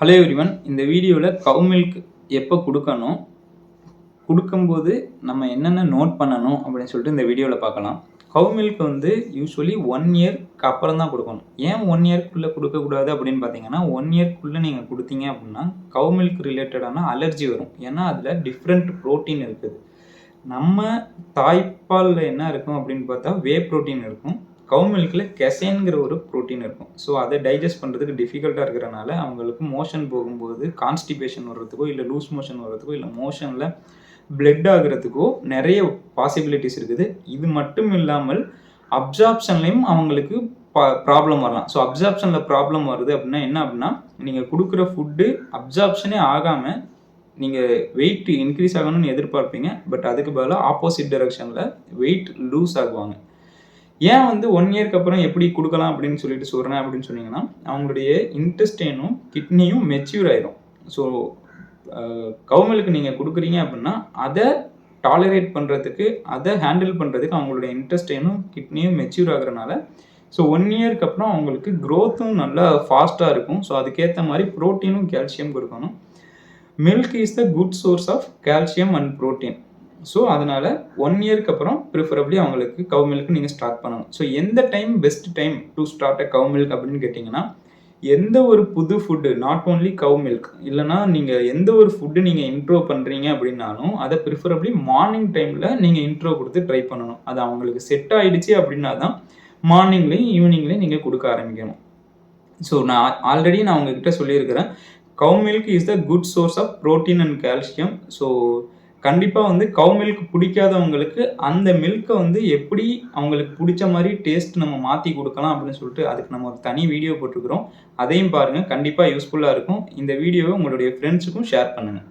Hello everyone இந்த வீடியோவில் கவு milk எப்போ கொடுக்கணும் கொடுக்கும்போது நம்ம என்னென்ன நோட் பண்ணணும் அப்படின்னு சொல்லிட்டு இந்த வீடியோவில் பார்க்கலாம். கவு மில்க் வந்து யூஸ்வலி ஒன் இயர்க்கு அப்புறம் தான் கொடுக்கணும். ஏன் ஒன் இயர்க்குள்ளே கொடுக்கக்கூடாது அப்படின்னு பார்த்தீங்கன்னா ஒன் இயர்க்குள்ளே நீங்கள் கொடுத்தீங்க அப்படின்னா கவு மில்க் ரிலேட்டடான அலர்ஜி வரும். ஏன்னா அதில் டிஃப்ரெண்ட் ப்ரோட்டீன் இருக்குது. நம்ம தாய்ப்பாலில் என்ன இருக்கும் அப்படின்னு பார்த்தா வே ப்ரோட்டீன் இருக்கும். கவு மில்கில் கெசைன்கிற ஒரு ப்ரோட்டீன் இருக்கும். ஸோ அதை டைஜஸ்ட் பண்ணுறதுக்கு டிஃபிகல்ட்டாக இருக்கிறனால அவங்களுக்கு மோஷன் போகும்போது கான்ஸ்டிபேஷன் வர்றதுக்கோ இல்லை லூஸ் மோஷன் வர்றதுக்கோ இல்லை மோஷனில் பிளட் ஆகுறதுக்கோ நிறைய பாசிபிலிட்டிஸ் இருக்குது. இது மட்டும் இல்லாமல் அப்சார்ப்ஷன்லையும் அவங்களுக்கு ப்ராப்ளம் வரலாம். ஸோ அப்சார்ப்ஷனில் ப்ராப்ளம் வருது அப்படின்னா என்ன அப்படின்னா நீங்கள் கொடுக்குற ஃபுட்டு அப்சார்ப்ஷனே ஆகாமல் நீங்கள் வெயிட் இன்க்ரீஸ் ஆகணும்னு எதிர்பார்ப்பீங்க. பட் அதுக்கு பதிலாக ஆப்போசிட் டைரக்ஷனில் வெயிட் லூஸ் ஆகுவாங்க. ஏன் வந்து ஒன் இயர்க்கு அப்புறம் எப்படி கொடுக்கலாம் அப்படின்னு சொல்லிட்டு சொல்கிறேன் அப்படின்னு சொன்னீங்கன்னா அவங்களுடைய இன்டெஸ்டைனும் கிட்னியும் மெச்சூர் ஆயிரும். ஸோ கவுமிலுக்கு நீங்கள் கொடுக்குறீங்க அப்படின்னா அதை டாலரேட் பண்ணுறதுக்கு அதை ஹேண்டில் பண்ணுறதுக்கு அவங்களுடைய இன்ட்ரெஸ்டேனும் கிட்னியும் மெச்சூர் ஆகுறனால ஸோ ஒன் இயர்க்கு அப்புறம் அவங்களுக்கு க்ரோத்தும் நல்லா ஃபாஸ்ட்டாக இருக்கும். ஸோ அதுக்கேற்ற மாதிரி ப்ரோட்டீனும் கால்சியம் கொடுக்கணும். Milk is the good source of calcium and protein so அதனால் ஒன் இயர்க்கு அப்புறம் ப்ரிஃபரபிளி அவங்களுக்கு கவு மில்க் நீங்கள் ஸ்டார்ட் பண்ணணும். ஸோ எந்த time best time to start a cow milk அப்படின்னு கேட்டிங்கன்னா எந்த ஒரு புது food not only cow milk இல்லைனா நீங்கள் எந்த ஒரு ஃபுட்டு நீங்கள் இன்ட்ரோ பண்ணுறீங்க அப்படின்னாலும் அதை ப்ரிஃபரபிளி மார்னிங் டைமில் நீங்கள் இன்ட்ரோ கொடுத்து ட்ரை பண்ணணும். அது அவங்களுக்கு செட் ஆகிடுச்சு அப்படின்னா தான் மார்னிங்லேயும் ஈவினிங்லேயும் நீங்கள் கொடுக்க ஆரம்பிக்கணும். ஸோ நான் ஆல்ரெடி நான் உங்ககிட்ட சொல்லியிருக்கிறேன். Cow milk is the good source of protein and calcium so கண்டிப்பாக வந்து கவு மில்க் பிடிக்காதவங்களுக்கு அந்த மில்க்கை வந்து எப்படி அவங்களுக்கு பிடிச்ச மாதிரி டேஸ்ட் நம்ம மாற்றி கொடுக்கலாம் அப்படின்னு சொல்லிட்டு அதுக்கு நம்ம ஒரு தனி வீடியோ போட்டிருக்கிறோம். அதையும் பாருங்கள் கண்டிப்பாக யூஸ்ஃபுல்லாக இருக்கும். இந்த வீடியோவை உங்களுடைய ஃப்ரெண்ட்ஸுக்கும் ஷேர் பண்ணுங்கள்